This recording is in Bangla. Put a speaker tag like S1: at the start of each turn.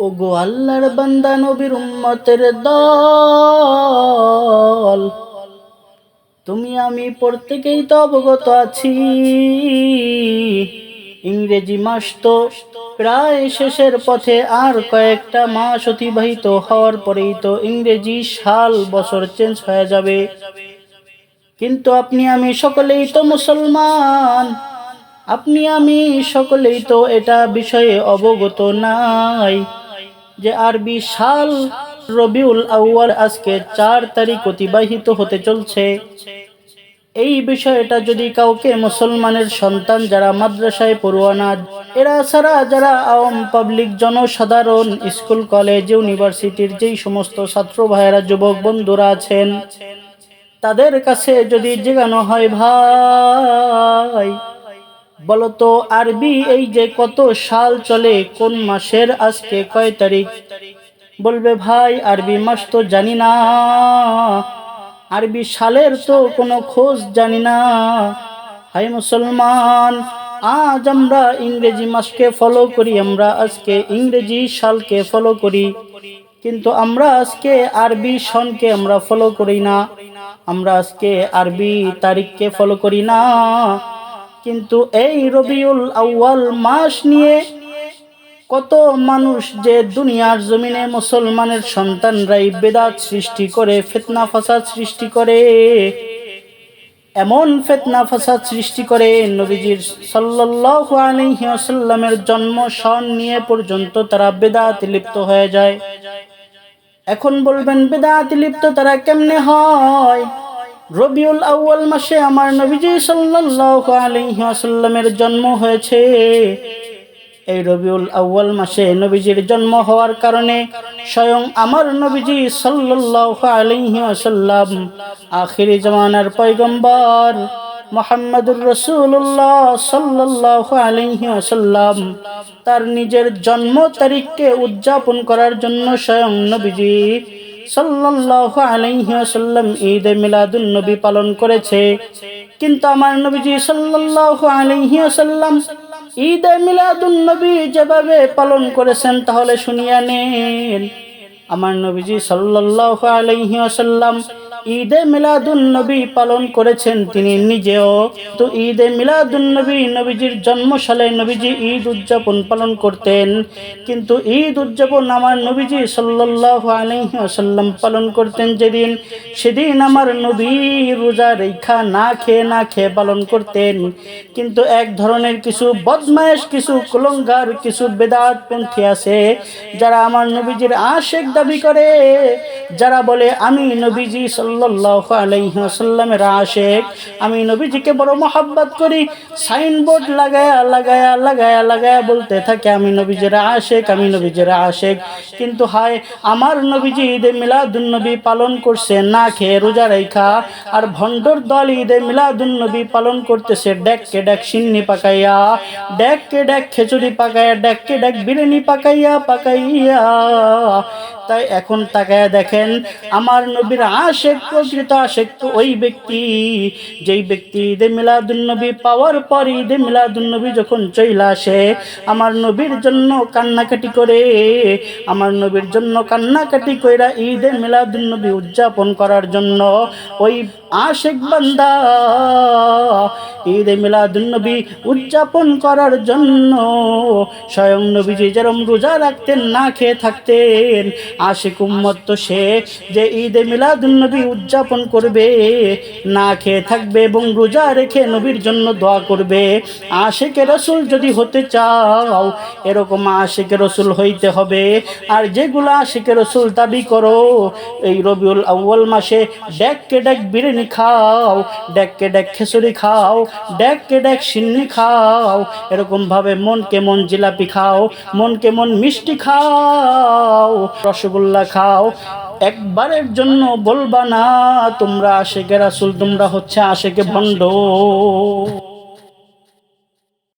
S1: ওগো আল্লাহর বান্দা নবীর উম্মতের দল। তুমি, আমি প্রত্যেকেই তো অবগত আছি। ইংরেজি মাস তো প্রায় শেষের পথে আর কয়েকটা মাস অতিবাহিত হওয়ার পরেই তো ইংরেজি সাল বছর চেঞ্জ হয়ে যাবে। কিন্তু আপনি, আমি সকলেই তো মুসলমান। আপনি, আমি সকলেই তো এটা বিষয়ে অবগত নাই। যে আরবি সাল রবিউল আউয়াল আজকে চার তারিখ অতিবাহিত হতে চলছে। এই বিষয়টা যদি কাউকে মুসলমানের সন্তান যারা মাদ্রাসায় পড়ুয়ানা এরা ছাড়া যারা আওয়াম পাবলিক জনসাধারণ, স্কুল, কলেজ, ইউনিভার্সিটির যেই সমস্ত ছাত্র ভাইয়েরা, যুবক বন্ধুরা আছেন, তাদের কাছে যদি জেগানো হয়, ভাই বলতো, আরবি এই যে কত সাল চলে, কোন মাসের আজকে কয় তারিখ? বলবে, ভাই, আরবি মাস তো জানি না। আরবি সালের তো কোনো খোঁজ জানি না। হাই মুসলমান, আজ আমরা ইংরেজি মাসকে ফলো করি, আমরা আজকে ইংরেজি সালকে ফলো করি। কিন্তু আমরা আজকে আরবি সনকে আমরা ফলো করি না। আমরা আজকে আরবি তারিখকে ফলো করি না। কিন্তু এই রবিউল আউয়াল মাস নিয়ে কত মানুষ যে দুনিয়ার জমিনে মুসলমানের সন্তানরাই বেদাত সৃষ্টি করে, ফেতনা ফাসাদ সৃষ্টি করে, এমন ফেতনা ফাসাদ সৃষ্টি করে নবীজির সাল্লাল্লাহু জন্ম সন নিয়ে পর্যন্ত তারা বেদাত লিপ্ত হয়ে যায়। এখন বলবেন, বেদাত লিপ্ত তারা কেমনে হয়? রবিউল আউয়াল মাসে আমার নবীজি সাল্লাল্লাহু আলাইহি ওয়াসাল্লামের জন্ম হয়েছে। এই রবিউল আউয়াল মাসে নবীজির জন্ম হওয়ার কারণে স্বয়ং আমার নবীজি সাল্লাল্লাহু আলাইহি ওয়াসাল্লাম আখিরি জামানার পয়গম্বর মোহাম্মদুর রসুল্লাহ সাল্লাল্লাহু আলাইহি ওয়াসাল্লাম তার নিজের জন্ম তারিখকে উদযাপন করার জন্য স্বয়ং নবীজি সাল্লাল্লাহু আলাইহি ওয়াসাল্লাম ঈদ মিলাদুন নবী পালন করেছে। কিন্তু আমার নবীজি সাল্লাহ আলাইহি ওয়াসাল্লাম ঈদ মিলাদুল নবী যেভাবে পালন করেছেন তাহলে শুনিয়া নেন। আমার নবীজি সাল্লাহ আলাইহি ওয়াসাল্লাম ঈদে মিলাদুন নবী পালন করেছেন তিনি নিজেও। তো ঈদে মিলাদুন নবী নবীজির জন্মসালে নবীজি ঈদ উদযাপন পালন করতেন। কিন্তু ঈদ উদযাপন আমার নবীজি সাল্লাল্লাহু আলাইহি ওয়াসাল্লাম পালন করতেন যেদিন, সেদিন আমার নবী রোজা রেখা না খেয়ে না খেয়ে পালন করতেন। কিন্তু এক ধরনের কিছু বদমায়েশ, কিছু কুলঙ্গার, কিছু বেদাতপন্থী আছে যারা আমার নবীজির আশেক দাবি করে। যারা বলে, আমি নবীজি সাল্লাল্লাহু আলাইহি ওয়াসাল্লামের আশেক। আমি নবীজিকে বড় মহাব্বত করি। সাইনবোর্ড লাগায়া লাগায়া লাগায়া লাগায়া বলতে থাকে, আমি নবীজির আশেক, আমি নবীজির আশেক। কিন্তু হায়, আমার নবীজি ঈদে মিলাদুন নবী পালন করছে, না খেয়ে রোজা রেখা আর ভণ্ডর দল ঈদে মিলাদুন নবী পালন করতেছে, ডেককে ডেক সিন্নি পাকাইয়া। ডেককে ডেক খিচুড়ি পাকাইয়া, ডেককে ডেক বিরিয়ানি পাকাইয়া পাকাইয়া। তাই এখন তাকায় দেখেন, আমার নবীর আশেক, প্রকৃত আশেক তো ওই ব্যক্তি। যেই ব্যক্তি ঈদে মিলাদুন্নবী পাওয়ার পর ঈদে মিলাদুন্নবী যখন চইলা আসে, আমার নবীর জন্য কান্নাকাটি করে, আমার নবীর জন্য কান্নাকাটি কইরা ঈদে মিলাদুন্নবী উদযাপন করার জন্য ওই আশেক বান্দা ঈদে মিলাদুন্নবী উদযাপন করার জন্য স্বয়ং নবীজি যেরম রোজা রাখতেন, না খেয়ে থাকতেন আশেক উম্মত তো সে যে ঈদে মিলাদুন্নবী উদযাপন করবে, না খেয়ে থাকবে এবং রোজা রেখে নবীর জন্য দোয়া করবে। আশেকে রসুল যদি হতে চাও, এরকম আশেকে রসুল হইতে হবে। আর যেগুলো আশেকে রসুল দাবি করো, এই রবিউল আউ্য়াল মাসে ডেককে ডেক বিরিয়ানি খাও, ডেককে ডেক খেসুরি খাও, ডেককে ডেক সিন্নি খাও, এরকমভাবে মনকে মন জিলাপি খাও, মনকে মন মিষ্টি খাও। রসগোল্লা খাও। একবারের জন্য বলবা না তোমরা আশেকে রাসুল তোমরা হচ্ছে আশেকে ভণ্ড।